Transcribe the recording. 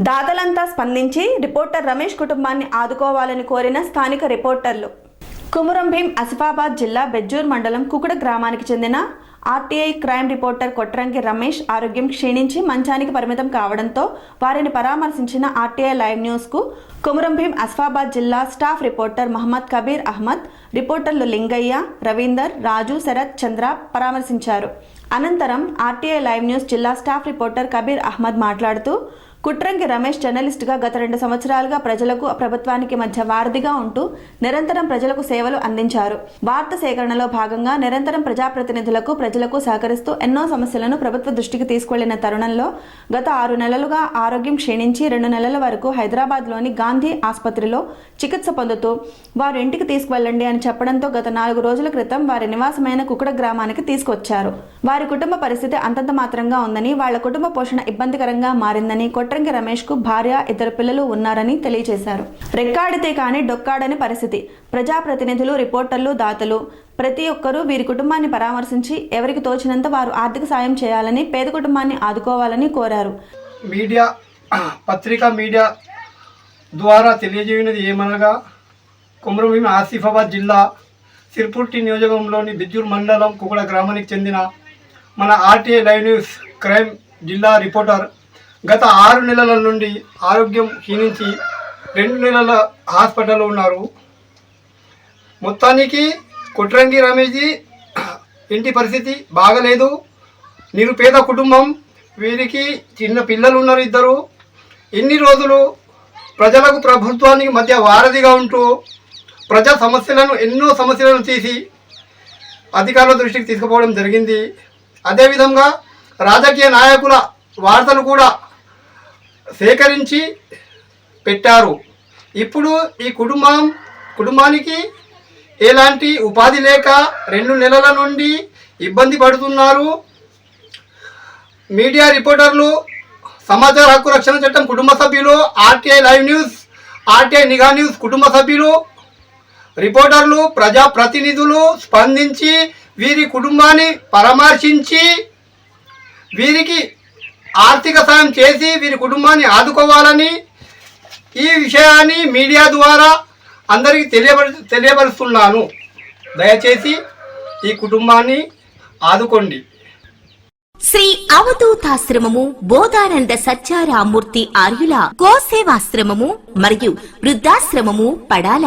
దాతలంతా స్పందించి రిపోర్టర్ రమేష్ కుటుంబాన్ని ఆదుకోవాలని కోరిన స్థానిక రిపోర్టర్లు. కుమురం భీం ఆసిఫాబాద్ జిల్లా బెజ్జూర్ మండలం కుకుడ గ్రామానికి చెందిన RTI crime reporter Kotrangi Ramesh ఆరోగ్యం క్షీణించి మంచానికి పరిమితం కావడంతో వారిని పరామర్శించిన ఆర్టీఐ లైవ్ న్యూస్కు కుమురం భీం ఆసిఫాబాద్ జిల్లా స్టాఫ్ రిపోర్టర్ మహమ్మద్ కబీర్ అహ్మద్ రిపోర్టర్లు లింగయ్య రవీందర్ రాజు శరత్ చంద్ర పరామర్శించారు. అనంతరం ఆర్టీఐ లైవ్ న్యూస్ జిల్లా స్టాఫ్ రిపోర్టర్ కబీర్ అహ్మద్ మాట్లాడుతూ కుట్రంగి రమేష్ జర్నలిస్టుగా గత రెండు సంవత్సరాలుగా ప్రజలకు ప్రభుత్వానికి మధ్య వారధిగా ఉంటూ నిరంతరం ప్రజలకు సేవలు అందించారు. వార్త సేకరణలో భాగంగా నిరంతరం ప్రజాప్రతినిధులకు ప్రజలకు సహకరిస్తూ ఎన్నో సమస్యలను ప్రభుత్వ దృష్టికి తీసుకెళ్ళిన తరుణంలో గత ఆరు నెలలుగా ఆరోగ్యం క్షీణించి రెండు నెలల వరకు హైదరాబాద్లోని గాంధీ ఆసుపత్రిలో చికిత్స పొందుతూ వారు ఇంటికి తీసుకువెళ్ళండి అని చెప్పడంతో గత నాలుగు రోజుల క్రితం వారి నివాసమైన కుకుడ గ్రామానికి తీసుకొచ్చారు. వారి కుటుంబ పరిస్థితి అంతంత మాత్రంగా ఉందని వాళ్ళ కుటుంబ పోషణ ఇబ్బందికరంగా మారిందని కొట్ట రమేష్ రమేష్కు భార్య ఇద్దరు పిల్లలు ఉన్నారని తెలియజేశారు. రెక్కాడితే కానీ డొక్కాడని పరిస్థితి. ప్రజాప్రతినిధులు రిపోర్టర్లు దాతలు ప్రతి ఒక్కరూ వీరి కుటుంబాన్ని పరామర్శించి ఎవరికి తోచినంత వారు ఆర్థిక సాయం చేయాలని పేద కుటుంబాన్ని ఆదుకోవాలని కోరారు. మీడియా పత్రికా మీడియా ద్వారా తెలియజేయనది ఏమనగా కుమ్రభీమి ఆసిఫాబాద్ జిల్లా సిర్పుర్టి నియోజకంలోని బిజ్జూర్ మండలం కుకుడ గ్రామానికి చెందిన మన ఆర్టీఐ లైవ్ న్యూస్ క్రైమ్ జిల్లా రిపోర్టర్ గత ఆరు నెలల నుండి ఆరోగ్యం క్షీణించి రెండు నెలల హాస్పిటల్లో ఉన్నారు. మొత్తానికి కుట్రంగి రమేష్జీ ఇంటి పరిస్థితి బాగలేదు. నిరుపేద కుటుంబం వీరికి చిన్న పిల్లలు ఉన్నారు ఇద్దరు. ఇన్ని రోజులు ప్రజలకు ప్రభుత్వానికి మధ్య వారధిగా ఉంటూ ప్రజా సమస్యలను ఎన్నో సమస్యలను తీసి అధికారుల దృష్టికి తీసుకుపోవడం జరిగింది. అదేవిధంగా రాజకీయ నాయకుల వార్తలు కూడా సేకరించి పెట్టారు. ఇప్పుడు ఈ కుటుంబం కుటుంబానికి ఎలాంటి ఉపాధి లేక రెండు నెలల నుండి ఇబ్బంది పడుతున్నారు. మీడియా రిపోర్టర్లు సమాచార హక్కు రక్షణ చట్టం కుటుంబ సభ్యులు RTI live news RTI Nigha news కుటుంబ సభ్యులు రిపోర్టర్లు ప్రజాప్రతినిధులు స్పందించి వీరి కుటుంబాన్ని పరామర్శించి వీరికి ఆర్థిక సాయం చేసి వీరి కుటుంబాన్ని ఆదుకోవాలని ఈ విషయాన్ని మీడియా ద్వారా అందరికీ తెలియబరు తెలియపరుస్తున్నాను. దయచేసి ఈ కుటుంబాన్ని ఆదుకోండి. శ్రీ అవధూతాశ్రమము బోధానంద సత్యారామూర్తి ఆర్యుల గోసేవాశ్రమము మరియు వృద్ధాశ్రమము పడాల.